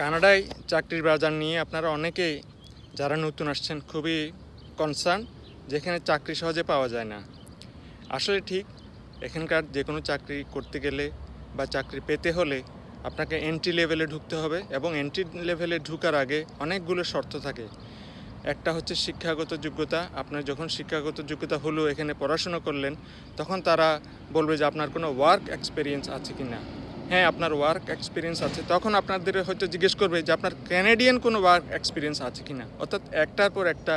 কানাডায় চাকরির বাজার নিয়ে আপনারা অনেকেই যারা নতুন আসছেন খুবই কনসার্ন যেখানে চাকরি সহজে পাওয়া যায় না। আসলে ঠিক এখানকার যে কোনো চাকরি করতে গেলে বা চাকরি পেতে হলে আপনাকে এন্ট্রি লেভেলে ঢুকতে হবে এবং এন্ট্রি লেভেলে ঢুকার আগে অনেকগুলো শর্ত থাকে। একটা হচ্ছে শিক্ষাগত যোগ্যতা, আপনার যখন শিক্ষাগত যোগ্যতা হলো, এখানে পড়াশোনা করলেন, তখন তারা বলবে যে আপনার কোনো ওয়ার্ক এক্সপিরিয়েন্স আছে কি না হ্যাঁ আপনার ওয়ার্ক এক্সপিরিয়েন্স আছে। তখন আপনাদের হয়তো জিজ্ঞেস করবে যে, আপনার ক্যানাডিয়ান কোনো ওয়ার্ক এক্সপিরিয়েন্স আছে কি না অর্থাৎ একটার পর একটা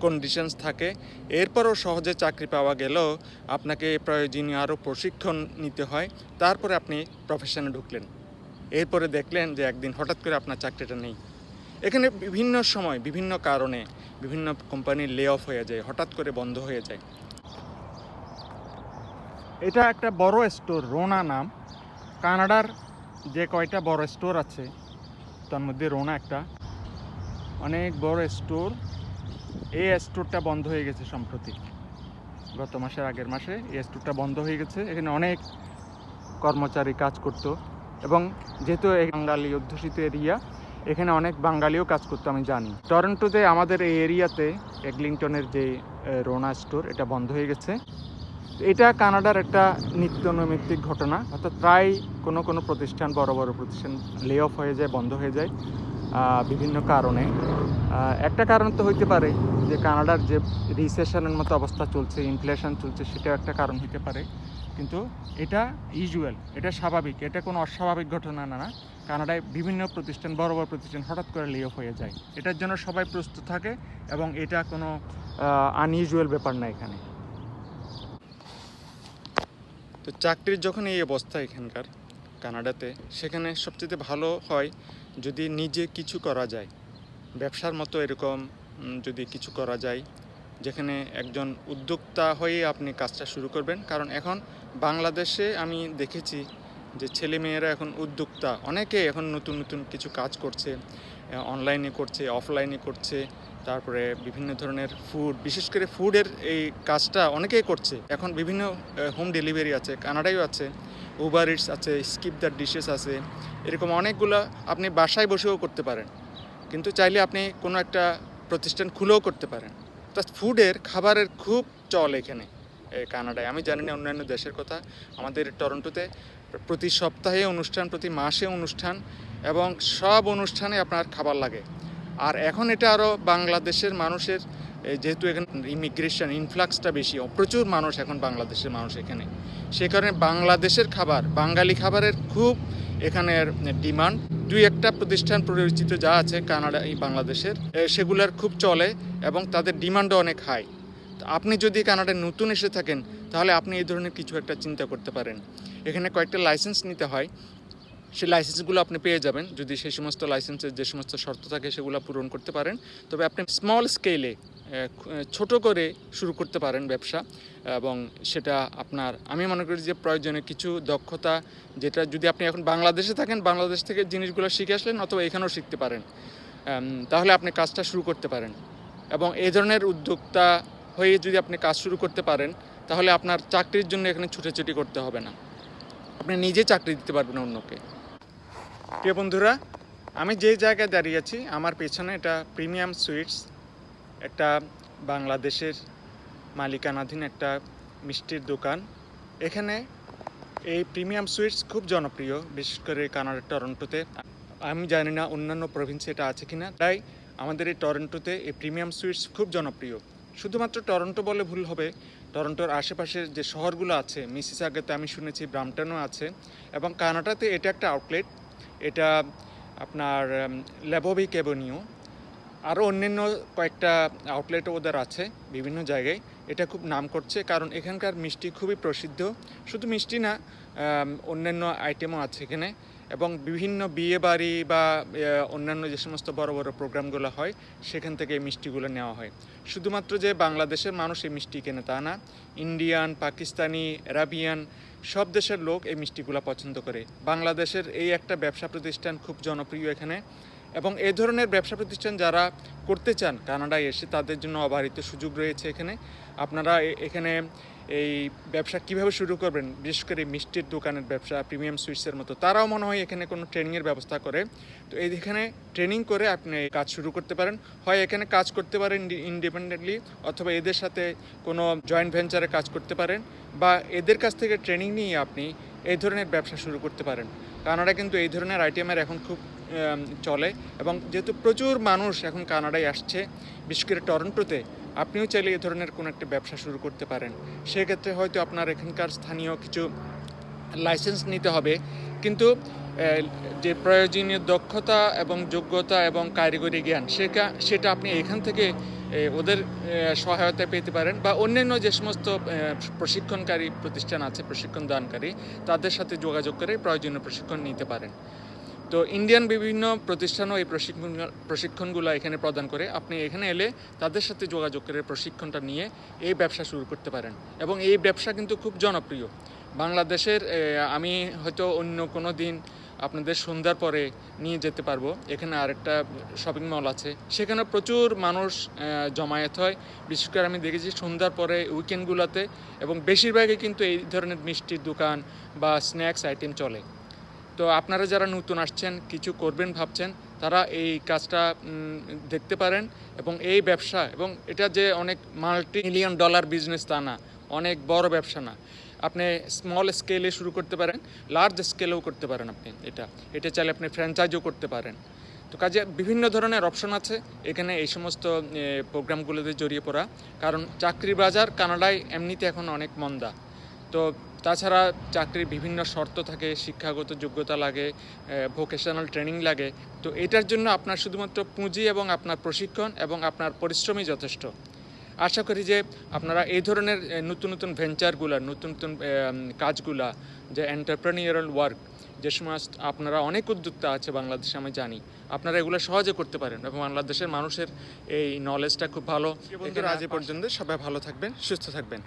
কন্ডিশনস থাকে। এরপরও সহজে চাকরি পাওয়া গেলেও আপনাকে প্রয়োজনীয় আরও প্রশিক্ষণ নিতে হয়। তারপরে আপনি প্রফেশনে ঢুকলেন। এরপরে দেখলেন যে, একদিন হঠাৎ করে আপনার চাকরিটা নেই। এখানে বিভিন্ন সময়, বিভিন্ন কারণে বিভিন্ন কোম্পানির লে অফ হয়ে যায়, হঠাৎ করে বন্ধ হয়ে যায়। এটা একটা বড় স্টোর রোনা নাম। কানাডার যে কয়টা বড় স্টোর আছে, তার মধ্যে রোনা একটা। অনেক বড় স্টোর। এই স্টোরটা বন্ধ হয়ে গেছে সম্প্রতি। গত মাসের আগের মাসে এই স্টোরটা বন্ধ হয়ে গেছে। এখানে অনেক কর্মচারী কাজ করতো। এবং যেহেতু এই বাঙালি অধ্যুষিত এরিয়া, এখানে অনেক বাঙালিও কাজ করতো, আমি জানি। টরন্টোতে আমাদের এই এরিয়াতে এগলিংটনের যে রোনা স্টোর, এটা বন্ধ হয়ে গেছে। এটা কানাডার একটা নিত্য নৈমিত্তিক ঘটনা, অর্থাৎ প্রায় কোনো কোনো প্রতিষ্ঠান, বড় বড় প্রতিষ্ঠান লে অফ হয়ে যায়, বন্ধ হয়ে যায় বিভিন্ন কারণে। একটা কারণ তো হইতে পারে যে কানাডার যে রিসেশনের মতো অবস্থা চলছে ইনফ্লেশন চলছে, সেটাও একটা কারণ হতে পারে। কিন্তু এটা ইউজুয়াল, এটা স্বাভাবিক, এটা কোনো অস্বাভাবিক ঘটনা না না। কানাডায় বিভিন্ন প্রতিষ্ঠান, বড় বড় প্রতিষ্ঠান হঠাৎ করে লে অফ হয়ে যায়। এটার জন্য সবাই প্রস্তুত থাকে এবং এটা কোনো আনইউজুয়াল ব্যাপার না এখানে। তো চাকরির যখন এই অবস্থা এখানকার, কানাডাতে, সেখানে সবচেয়ে ভালো হয় যদি নিজে কিছু করা যায়। ব্যবসার মতো এরকম যদি কিছু করা যায়, যেখানে একজন উদ্যোক্তা হয়ে আপনি কাজটা শুরু করবেন। কারণ এখন বাংলাদেশে আমি দেখেছি যে ছেলে মেয়েরা এখন উদ্যোক্তা, অনেকে এখন নতুন নতুন কিছু কাজ করছে অনলাইনে করছে অফলাইনে করছে, তারপরে বিভিন্ন ধরনের ফুড বিশেষ করে ফুডের এই কাজটা অনেকেই করছে। এখন বিভিন্ন হোম ডেলিভারি আছে, কানাডায়ও আছে উবার ইটস আছে স্কিপ দ্য ডিশেস আছে, এরকম অনেকগুলো আপনি বাসায় বসেও করতে পারেন। কিন্তু চাইলে আপনি কোনো একটা প্রতিষ্ঠান খুলেও করতে পারেন। তা ফুডের খাবারের খুব চল এখানে কানাডায়। আমি জানি না অন্যান্য দেশের কথা, আমাদের টরন্টোতে প্রতি সপ্তাহে অনুষ্ঠান, প্রতি মাসে অনুষ্ঠান এবং সব অনুষ্ঠানে আপনার খাবার লাগে। আর এখন এটা আরও বাংলাদেশের মানুষের যেহেতু এখানে ইমিগ্রেশন ইনফ্লাক্সটা বেশি প্রচুর মানুষ এখন বাংলাদেশের মানুষ এখানে। সে কারণে বাংলাদেশের খাবার, বাঙালি খাবারের খুব এখানের ডিমান্ড। দুই একটা প্রতিষ্ঠান পরিচিত যা আছে, কানাডা, এই বাংলাদেশের সেগুলার খুব চলে এবং তাদের ডিমান্ডও অনেক হাই। তো আপনি যদি কানাডায় নতুন এসে থাকেন, তাহলে আপনি এই ধরনের কিছু একটা চিন্তা করতে পারেন। এখানে কয়েকটা লাইসেন্স নিতে হয়। সেই লাইসেন্সগুলো আপনি পেয়ে যাবেন। যদি সেই সমস্ত লাইসেন্সের যে সমস্ত শর্ত থাকে, সেগুলো পূরণ করতে পারেন। তবে আপনি স্মল স্কেলে ছোট করে শুরু করতে পারেন ব্যবসা। এবং সেটা আপনার, আমি মনে করি যে প্রয়োজনে কিছু দক্ষতা, যেটা যদি আপনি এখন বাংলাদেশে থাকেন, বাংলাদেশ থেকে জিনিসগুলো শিখে আসলেন অথবা এখানেও শিখতে পারেন। তাহলে আপনি কাজটা শুরু করতে পারেন। এবং এই ধরনের উদ্যোক্তা হয়ে যদি আপনি কাজ শুরু করতে পারেন, তাহলে আপনার চাকরির জন্য এখানে ছুটাছুটি করতে হবে না। আপনি নিজে চাকরি দিতে পারবেন অন্যকে। প্রিয় বন্ধুরা, আমি যে জায়গায় দাঁড়িয়ে আছি, আমার পেছনে এটা প্রিমিয়াম সুইটস, একটা বাংলাদেশের মালিকানাধীন একটা মিষ্টির দোকান। এখানে এই প্রিমিয়াম সুইটস খুব জনপ্রিয়, বিশেষ করে কানাডার টরন্টোতে। আমি জানি না অন্যান্য প্রভিন্সে এটা আছে কি না তাই আমাদের এই টরন্টোতে এই প্রিমিয়াম সুইটস খুব জনপ্রিয়। শুধুমাত্র টরন্টো বলে ভুল হবে। টরন্টোর আশেপাশের যে শহরগুলো আছে, মিসিসাগাতে আমি শুনেছি, ব্রামটনও আছে এবং কানাডাতে এটা একটা আউটলেট। এটা আপনার ল্যাবোভিক অ্যাভিনিউ আরও অন্যান্য কয়েকটা আউটলেটও ওদের আছে বিভিন্ন জায়গায়। এটা খুব নাম করছে কারণ এখানকার মিষ্টি খুবই প্রসিদ্ধ। শুধু মিষ্টি না অন্যান্য আইটেমও আছে এখানে। এবং বিভিন্ন বিয়ে বাড়ি বা অন্যান্য যে সমস্ত বড় বড় প্রোগ্রামগুলো হয়, সেখান থেকে এই মিষ্টিগুলো নেওয়া হয়। শুধুমাত্র যে বাংলাদেশের মানুষ এই মিষ্টি কেনে তা না, ইন্ডিয়ান, পাকিস্তানি, অ্যারাবিয়ান, সব দেশের লোক এই মিষ্টিগুলো পছন্দ করে। বাংলাদেশের এই একটা ব্যবসা প্রতিষ্ঠান খুব জনপ্রিয় এখানে এবং এই ধরনের ব্যবসা প্রতিষ্ঠান যারা করতে চান কানাডায় এসে তাদের জন্য অবারিত সুযোগ রয়েছে এখানে। আপনারা এ- এখানে এই ব্যবসা কীভাবে শুরু করবেন? বিশেষ করে মিষ্টির দোকানের ব্যবসা প্রিমিয়াম সুইটসের মতো। তারাও মনে হয় এখানে কোনো ট্রেনিংয়ের ব্যবস্থা করে। তো এইখানে ট্রেনিং করে আপনি কাজ শুরু করতে পারেন। হয় এখানে কাজ করতে পারেন ইন্ডিপেন্ডেন্টলি অথবা এদের সাথে কোনো জয়েন্ট ভেঞ্চারে কাজ করতে পারেন বা এদের কাছ থেকে ট্রেনিং নিয়ে আপনি এই ধরনের ব্যবসা শুরু করতে পারেন। কানাডা কিন্তু এই ধরনের আইটেমের এখন খুব চলে এবং যেহেতু প্রচুর মানুষ এখন কানাডায় আসছে, বিশেষ করে টরন্টোতে আপনিও চাইলে এ ধরনের কোনো একটা ব্যবসা শুরু করতে পারেন। সেক্ষেত্রে হয়তো আপনার এখানকার স্থানীয় কিছু লাইসেন্স নিতে হবে। কিন্তু যে প্রয়োজনীয় দক্ষতা এবং যোগ্যতা এবং কারিগরি জ্ঞান সেটা সেটা আপনি এখান থেকে ওদের সহায়তা পেতে পারেন বা অন্যান্য যে সমস্ত প্রশিক্ষণকারী প্রতিষ্ঠান আছে, প্রশিক্ষণ দানকারী, তাদের সাথে যোগাযোগ করে প্রয়োজনীয় প্রশিক্ষণ নিতে পারেন। তো ইন্ডিয়ান বিভিন্ন প্রতিষ্ঠানও এই প্রশিক্ষণ, প্রশিক্ষণগুলো এখানে প্রদান করে। আপনি এখানে এলে তাদের সাথে যোগাযোগ করে প্রশিক্ষণটা নিয়ে এই ব্যবসা শুরু করতে পারেন। এবং এই ব্যবসা কিন্তু খুব জনপ্রিয়। বাংলাদেশের আমি হয়তো অন্য কোনো দিন আপনাদের সন্ধ্যার পরে নিয়ে যেতে পারব। এখানে আরেকটা শপিং মল আছে। সেখানে প্রচুর মানুষ জমায়েত হয়। বিশেষ করে আমি দেখেছি সন্ধ্যার পরে উইকেন্ডগুলোতে এবং বেশিরভাগই কিন্তু এই ধরনের মিষ্টির দোকান বা স্ন্যাক্স আইটেম চলে। তো আপনারা যারা নতুন আসছেন, কিছু করবেন ভাবছেন, তারা এই কাজটা দেখতে পারেন এবং এই ব্যবসা এবং এটা যে অনেক মাল্টি মিলিয়ন ডলার বিজনেস তা না, অনেক বড় ব্যবসা না। আপনি স্মল স্কেলে শুরু করতে পারেন লার্জ স্কেলেও করতে পারেন আপনি এটা। এটা চাইলে আপনি ফ্র্যাঞ্চাইজও করতে পারেন। তো কাজে বিভিন্ন ধরনের অপশন আছে, এখানে এই সমস্ত প্রোগ্রামগুলোতে জড়িয়ে পড়া। কারণ চাকরি বাজার কানাডায় এমনিতে এখন অনেক মন্দা। তো তাছাড়া চাকরির বিভিন্ন শর্ত থাকে শিক্ষাগত যোগ্যতা লাগে ভোকেশনাল ট্রেনিং লাগে। তো এটার জন্য আপনার শুধুমাত্র পুঁজি এবং আপনার প্রশিক্ষণ এবং আপনার পরিশ্রমই যথেষ্ট। আশা করি যে আপনারা এই ধরনের নতুন নতুন ভেঞ্চারগুলা নতুন নতুন কাজগুলা যে এন্টারপ্রেনিয়ারাল ওয়ার্ক যে সমস্ত আপনারা অনেক উদ্যোক্তা আছে বাংলাদেশে আমি জানি আপনারা এগুলো সহজে করতে পারেন এবং বাংলাদেশের মানুষের এই নলেজটা খুব ভালো। আজ এ পর্যন্ত সবাই ভালো থাকবেন সুস্থ থাকবেন।